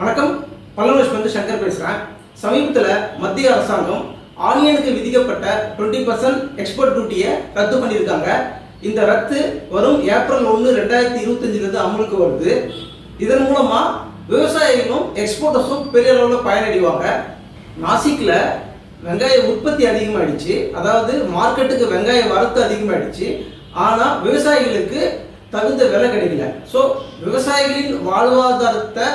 வணக்கம். பல்லவஷ் வந்து சங்கர் பேசுகிறேன் சமீபத்தில் மத்திய அரசாங்கம் ஆனியனுக்கு விதிக்கப்பட்ட டுவெண்ட்டி பர்சன்ட் எக்ஸ்போர்ட் டியூட்டியை ரத்து பண்ணியிருக்காங்க. இந்த ரத்து வரும் ஏப்ரல் ஒன்று ரெண்டாயிரத்தி இருபத்தஞ்சிலிருந்து அமலுக்கு வருது. இதன் மூலமாக விவசாயிகளும் எக்ஸ்போர்ட்டர்ஸும் பெரிய அளவில் பயனடைவாங்க. நாசிக்கில் வெங்காய உற்பத்தி அதிகமாகிடுச்சு அதாவது மார்க்கெட்டுக்கு வெங்காய வரத்து அதிகமாகிடுச்சு ஆனால் விவசாயிகளுக்கு தகுந்த விலை கிடைக்கல. ஸோ விவசாயிகளின் வாழ்வாதாரத்தை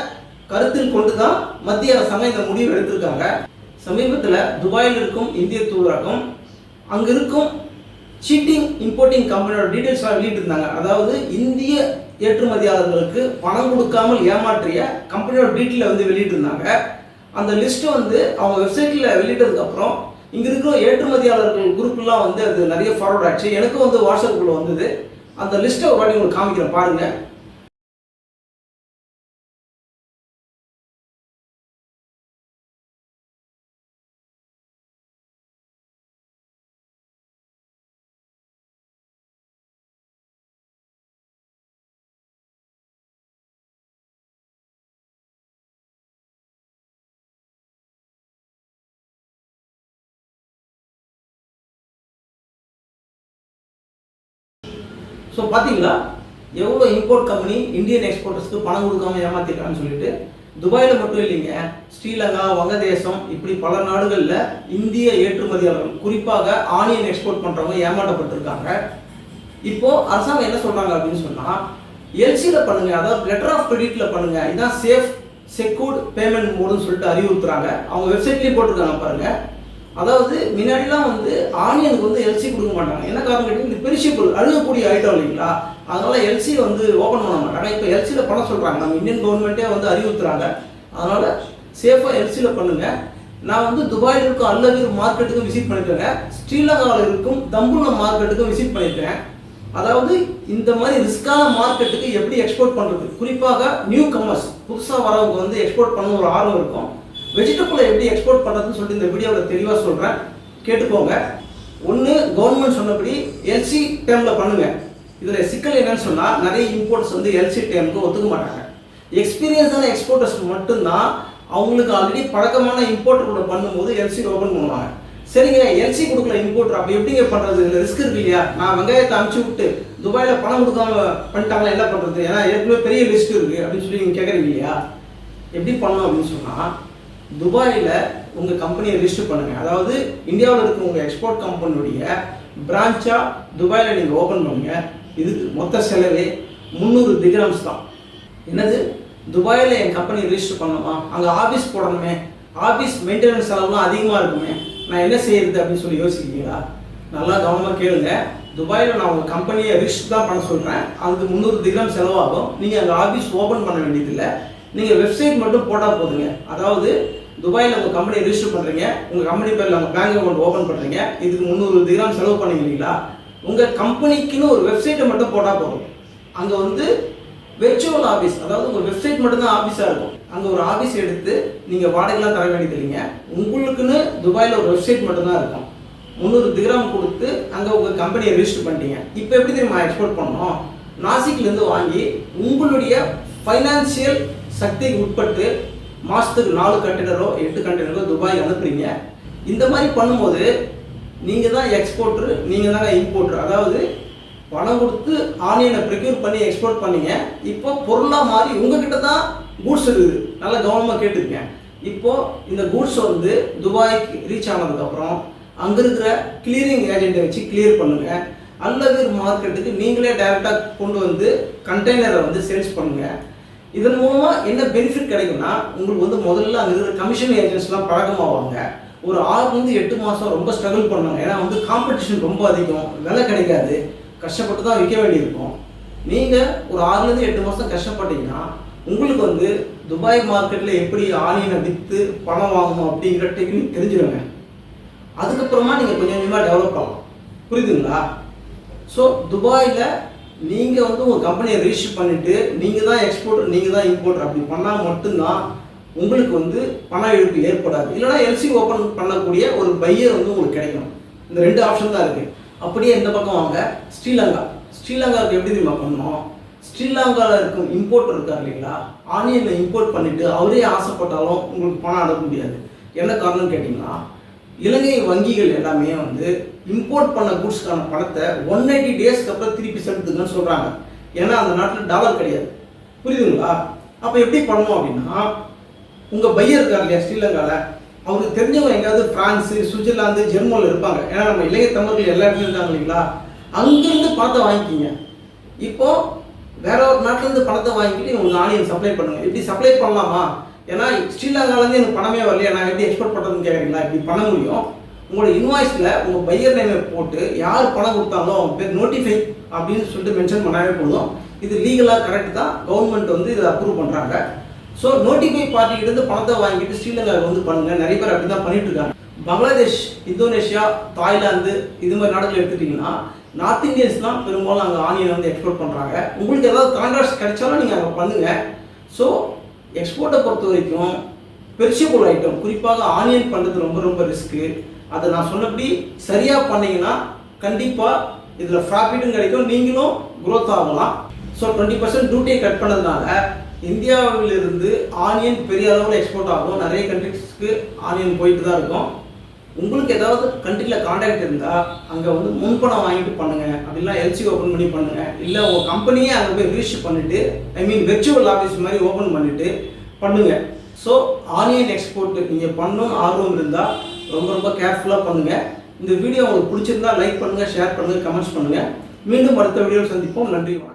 கருத்தில் கொண்டு தான் மத்திய அரசாங்கம் இந்த முடிவு எடுத்திருக்காங்க. சமீபத்தில் துபாயில் இருக்கும் இந்திய தூதரகம் அங்கே இருக்கும் சீட்டிங் இம்போர்ட்டிங் கம்பெனியோட டீட்டெயில்ஸ்லாம் வெளியிட்டிருந்தாங்க அதாவது இந்திய ஏற்றுமதியாளர்களுக்கு பணம் கொடுக்காமல் ஏமாற்றிய கம்பெனியோட டீட்டெயிலை வந்து வெளியிட்டிருந்தாங்க அந்த லிஸ்ட்டு வந்து அவங்க வெப்சைட்டில் வெளியிட்டதுக்கப்புறம் இங்கே இருக்கிற ஏற்றுமதியாளர்கள் குரூப்லாம் வந்து அது நிறைய ஃபார்வர்ட் ஆச்சு. எனக்கும் வந்து வாட்ஸ்அப் வாட்ஸ்அப்புக்குள்ள வந்தது. அந்த லிஸ்ட்டை ஒரு வாட்டி உங்களுக்கு காமிக்கிறேன் பாருங்கள் ஸோ பார்த்தீங்களா எவ்வளோ இம்போர்ட் கம்பெனி இந்தியன் எக்ஸ்போர்ட்டர்ஸ்க்கு பணம் கொடுக்காம ஏமாத்திருக்கான்னு சொல்லிட்டு துபாயில் மட்டும் இல்லைங்க ஸ்ரீலங்கா வங்கதேசம் இப்படி பல நாடுகளில் இந்திய ஏற்றுமதியாளர்கள் குறிப்பாக ஆனியன் எக்ஸ்போர்ட் பண்ணுறவங்க ஏமாற்றப்பட்டிருக்காங்க. இப்போது அரசாங்கம் என்ன சொல்கிறாங்க அப்படின்னு சொன்னால் எல்சியில் பண்ணுங்க அதாவது லெட்டர் ஆஃப் கிரெடிட்டில் பண்ணுங்க இதான் சேஃப் செக்யூர்ட் பேமெண்ட் மோடுன்னு சொல்லிட்டு அறிவுறுத்துறாங்க. அவங்க வெப்சைட்லேயும் போட்டிருக்காங்க பாருங்கள் அதாவது முன்னாடிலாம் வந்து ஆனியனுக்கு வந்து எல்சி கொடுக்க மாட்டாங்க. என்ன காரணம் கேட்டீங்கன்னா இந்த பெரிய பொருள் அழுகக்கூடிய ஐட்டம் இல்லைங்களா? அதனால எல்சி வந்து ஓப்பன் பண்ண மாட்டாங்க. இப்போ எல்சியில் பண்ண சொல்கிறாங்க நம்ம இந்தியன் கவர்மெண்ட்டே வந்து அறிவுறுத்துறாங்க. அதனால சேஃபாக எல்சியில் பண்ணுங்கள் நான் வந்து துபாயில் இருக்கும் அல்லவீர் மார்க்கெட்டுக்கும் விசிட் பண்ணியிருக்கேன் ஸ்ரீலங்காவில் இருக்கும் தம்புலம் மார்க்கெட்டுக்கும் விசிட் பண்ணியிருக்கேன் அதாவது இந்த மாதிரி ரிஸ்கான மார்க்கெட்டுக்கு எப்படி எக்ஸ்போர்ட் பண்ணுறது குறிப்பாக நியூ கமர்ஸ் புதுசாக வரவங்க வந்து எக்ஸ்போர்ட் பண்ண ஒரு ஆர்வம் இருக்கும். வெஜிடபிளை எப்படி எக்ஸ்போர்ட் பண்ணுறதுன்னு சொல்லிட்டு இந்த வீடியோவில் தெளிவாக சொல்கிறேன் கேட்டுக்கோங்க. ஒன்று கவர்மெண்ட் சொன்னபடி எல்சி டேமில் பண்ணுங்கள் இதில் சிக்கல் என்னன்னு சொன்னால் நிறைய இம்போர்ட்ஸ் வந்து எல்சி டேமுக்கு ஒத்துக்க மாட்டாங்க. எக்ஸ்பீரியன்ஸான எக்ஸ்போர்ட்டர்ஸ் மட்டும்தான் அவங்களுக்கு ஆல்ரெடி பழக்கமான இம்போர்ட்டரோட பண்ணும்போது எல்சி ஓப்பன் பண்ணுவாங்க. சரிங்க எல்சி கொடுக்கல இம்போர்ட்டர் அப்போ எப்படிங்க பண்ணுறது இந்த ரிஸ்க் இருக்கு இல்லையா? நான் வெங்காயத்தை அமுச்சு விட்டு துபாயில் பணம் கொடுக்காம பண்ணிட்டாங்களா என்ன பண்ணுறது ஏன்னா ஏற்கனவே பெரிய லிஸ்ட் இருக்குது அப்படின்னு சொல்லி நீங்கள் கேட்குறீங்க இல்லையா? எப்படி பண்ணணும் அப்படின்னு சொன்னால் துபாயில் உங்கள் கம்பெனியை ரிஜிஸ்டர் பண்ணுங்கள் அதாவது இந்தியாவில் இருக்க உங்கள் எக்ஸ்போர்ட் கம்பெனியுடைய பிரான்ச்சாக துபாயில் நீங்கள் ஓப்பன் பண்ணுங்க. இதுக்கு மொத்த செலவே முந்நூறு திகிரம்ஸ் தான். என்னது? துபாயில் என் கம்பெனி ரிஜிஸ்டர் பண்ணணுமா? அங்கே ஆஃபீஸ் போடணுமே. ஆஃபீஸ் மெயின்டெனன்ஸ் செலவுலாம் அதிகமாக இருக்குமே. நான் என்ன செய்யறது அப்படின்னு சொல்லி யோசிக்கிறீங்களா? நல்லா கவனமாக கேளுங்க. துபாயில் நான் உங்கள் கம்பெனியை ரிஜிஸ்டர் தான் பண்ண சொல்கிறேன் அதுக்கு முந்நூறு திகிரம் செலவாகும். நீங்கள் அங்கே ஆஃபீஸ் ஓப்பன் பண்ண வேண்டியதில்லை. நீங்கள் வெப்சைட் மட்டும் போட்டால் போதுங்க. அதாவது துபாயில் உங்கள் கம்பெனி ரிஜிஸ்டர் பண்ணுறீங்க உங்கள் கம்பெனி பேரில் உங்கள் பேங்க் அக்கௌண்ட் ஓப்பன் பண்ணுறீங்க இதுக்கு முந்நூறு திகிரம் செலவு பண்ணிக்கிறீங்களா இல்லைங்களா? உங்கள் கம்பெனிக்குன்னு ஒரு வெப்சைட்டை மட்டும் போட்டால் போதும். அங்கே வந்து வெர்ச்சுவல் ஆஃபீஸ் அதாவது உங்கள் வெப்சைட் மட்டும்தான் ஆஃபீஸாக இருக்கும். அங்கே ஒரு ஆஃபீஸ் எடுத்து நீங்கள் வாடகைலாம் தர வேண்டியது இல்லைங்க. உங்களுக்குன்னு துபாயில் ஒரு வெப்சைட் மட்டும்தான் இருக்கும். முந்நூறு திகிராம் கொடுத்து அங்கே உங்கள் கம்பெனியை ரிஜிஸ்டர் பண்ணிட்டீங்க. இப்போ எப்படி தெரியுமா எக்ஸ்போர்ட் பண்ணணும்? நாசிக்லேருந்து வாங்கி உங்களுடைய ஃபைனான்சியல் சக்திக்கு உட்பட்டு மாதத்துக்கு நாலு கண்டெய்னரோ எட்டு கண்டெய்னரோ துபாய் அனுப்புறீங்க இந்த மாதிரி பண்ணும்போது நீங்கள் தான் எக்ஸ்போர்ட்ரு நீங்கள் தாங்க இம்போர்ட்ரு அதாவது பணம் கொடுத்து ஆனியனை ப்ரிக்யூர் பண்ணி எக்ஸ்போர்ட் பண்ணீங்க. இப்போ பொருளாக மாறி உங்ககிட்ட தான் கூட்ஸ் இருக்குது. நல்லா கவனமாக கேட்டுருங்க இப்போது இந்த கூட்ஸ் வந்து துபாய்க்கு ரீச் ஆனதுக்கப்புறம் அங்கே இருக்கிற கிளியரிங் ஏஜென்ட்டை வச்சு கிளியர் பண்ணுங்கள் அல்லது மார்க்கெட்டுக்கு நீங்களே டைரெக்டாக கொண்டு வந்து கண்டெய்னரை வந்து சேல்ஸ் பண்ணுங்கள் இதன் மூலமாக என்ன பெனிஃபிட் கிடைக்கும்னா உங்களுக்கு வந்து முதல்ல அங்கே இருக்கிற கமிஷன் ஏஜென்ட்ஸ்லாம் பழக்கமாவாங்க. ஒரு ஆறுலேருந்து எட்டு மாதம் ரொம்ப ஸ்ட்ரகிள் பண்ணுவாங்க. ஏன்னா வந்து காம்படிஷன் ரொம்ப அதிகம். விலை கிடைக்காது. கஷ்டப்பட்டு தான் விற்க வேண்டியிருக்கும். நீங்கள் ஒரு ஆறுலேருந்து எட்டு மாதம் கஷ்டப்பட்டீங்கன்னா உங்களுக்கு வந்து துபாய் மார்க்கெட்டில் எப்படி ஆனியனை விற்று பணம் வாங்கணும் அப்படிங்கிற டெக்னிக் தெரிஞ்சிருங்க. அதுக்கப்புறமா நீங்கள் கொஞ்சம் கொஞ்சமாக டெவலப் ஆகலாம் புரியுதுங்களா? ஸோ துபாயில் நீங்கள் வந்து உங்கள் கம்பெனியை ரிஜிஸ்டர் பண்ணிவிட்டு நீங்கள் தான் எக்ஸ்போர்ட்டர் நீங்கள் தான் இம்போர்ட்டர் அப்படி பண்ணால் மட்டும்தான் உங்களுக்கு வந்து பண இழப்பு ஏற்படாது. இல்லைனா எல்சி ஓப்பன் பண்ணக்கூடிய ஒரு பையர் வந்து உங்களுக்கு கிடைக்கும் இந்த ரெண்டு ஆப்ஷன் தான் இருக்குது அப்படியே இந்த பக்கம் வாங்க. ஸ்ரீலங்கா. ஸ்ரீலங்காவுக்கு எப்படி தெரியுமா பண்ணணும்? ஸ்ரீலங்காவில் இருக்கும் இம்போர்ட்டர் இருக்கார் இல்லைங்களா? ஆனியனில் இம்போர்ட் பண்ணிட்டு அவரே ஆசைப்பட்டாலும் உங்களுக்கு பணம் அனுப்ப முடியாது. என்ன காரணம்னு கேட்டிங்கன்னா இலங்கை வங்கிகள் எல்லாமே வந்து இம்போர்ட் பண்ண குட்ஸ்க்கான பணத்தை ஒன் எயிட்டி டேஸ்க்கு அப்புறம் திருப்பி செலுத்துங்கன்னு சொல்கிறாங்க ஏன்னா அந்த நாட்டில் டாலர் கிடையாது. புரியுதுங்களா? அப்போ எப்படி பண்ணணும் அப்படின்னா உங்கள் பையர் இருக்கார் இல்லையா ஸ்ரீலங்காவில் அவருக்கு தெரிஞ்சவங்க எங்கேயாவது ஃப்ரான்ஸு சுவிட்சர்லாந்து ஜெர்மனில் இருப்பாங்க. ஏன்னா நம்ம இளைய தமிழர்கள் எல்லா இடத்துலையும் இருக்காங்க இல்லைங்களா? அங்கேருந்து பணத்தை வாங்கிக்கிங்க. இப்போது வேற ஒரு நாட்டிலேருந்து பணத்தை வாங்கிக்கிட்டு உங்களுக்கு ஆனியன் சப்ளை பண்ணுங்க. இப்படி சப்ளை பண்ணலாமா? ஏன்னா ஸ்ரீலங்காலேருந்து எனக்கு பணமே வரல நான் எப்படி எக்ஸ்போர்ட் பண்ணுறதுன்னு கேட்குறீங்களா இப்படி பண்ண முடியும். உங்களோட இன்வாய்ஸில் உங்கள் பையர் நேமை போட்டு யார் பணம் கொடுத்தாங்களோ அவங்க பேர் நோட்டிஃபை அப்படின்னு சொல்லிட்டு மென்ஷன் பண்ணாவே போதும். இது லீகலாக கரெக்ட் தான். கவர்மெண்ட் வந்து இதை அப்ரூவ் பண்ணுறாங்க ஸோ நோட்டிஃபை பார்ட்டிகிட்ட பணத்தை வாங்கிட்டு ஸ்ரீலங்காவுக்கு வந்து பண்ணுங்க. நிறைய பேர் அப்படி தான் பண்ணிட்டு இருக்காங்க. பங்களாதேஷ் இந்தோனேஷியா தாய்லாந்து இது மாதிரி நாடுகள் எடுத்துட்டிங்கன்னா நார்த் இந்தியன்ஸ் தான் பெரும்பாலும் அங்கே ஆனியன் வந்து எக்ஸ்போர்ட் பண்ணுறாங்க உங்களுக்கு ஏதாவது கான்ட்ராக்ட்ஸ் கிடைச்சாலும் நீங்கள் அங்கே பண்ணுங்கள் ஸோ எக்ஸ்போர்ட்டை பொறுத்த வரைக்கும் பெரிஷபிள் ஐட்டம் குறிப்பாக ஆனியன் பண்ணுறது ரொம்ப ரொம்ப ரிஸ்க்கு அதை நான் சொன்னபடி சரியாக பண்ணீங்கன்னா கண்டிப்பாக இதில் ப்ராஃபிட்டும் கிடைக்கும். நீங்களும் க்ரோத் ஆகலாம். ஸோ டுவெண்ட்டி பர்சன்ட் டியூட்டியை கட் பண்ணதுனால இந்தியாவிலிருந்து ஆனியன் பெரிய அளவில் எக்ஸ்போர்ட் ஆகும். நிறைய கண்ட்ரிஸ்க்கு ஆனியன் போயிட்டு தான் இருக்கும். உங்களுக்கு ஏதாவது கண்ட்ரியில் காண்டாக்ட் இருந்தால் அங்கே வந்து முன்பணம் வாங்கிட்டு பண்ணுங்க. அப்படிலாம் எல்சி ஓப்பன் பண்ணி பண்ணுங்கள் இல்லை உங்கள் கம்பெனியே அங்கே போய் ரிஜிஸ்டர் பண்ணிட்டு ஐ மீன் வெர்ச்சுவல் ஆஃபீஸ் மாதிரி ஓப்பன் பண்ணிட்டு பண்ணுங்கள் ஸோ ஆனியன் எக்ஸ்போர்ட் நீங்கள் பண்ணணும் ஆர்வம் இருந்தால் ரொம்ப ரொம்ப கேர்ஃபுல்லாக பண்ணுங்கள் இந்த வீடியோ உங்களுக்கு பிடிச்சிருந்தா லைக் பண்ணுங்க ஷேர் பண்ணுங்கள் கமெண்ட்ஸ் பண்ணுங்கள் மீண்டும் அடுத்த வீடியோவில் சந்திப்போம். நன்றி வணக்கம்.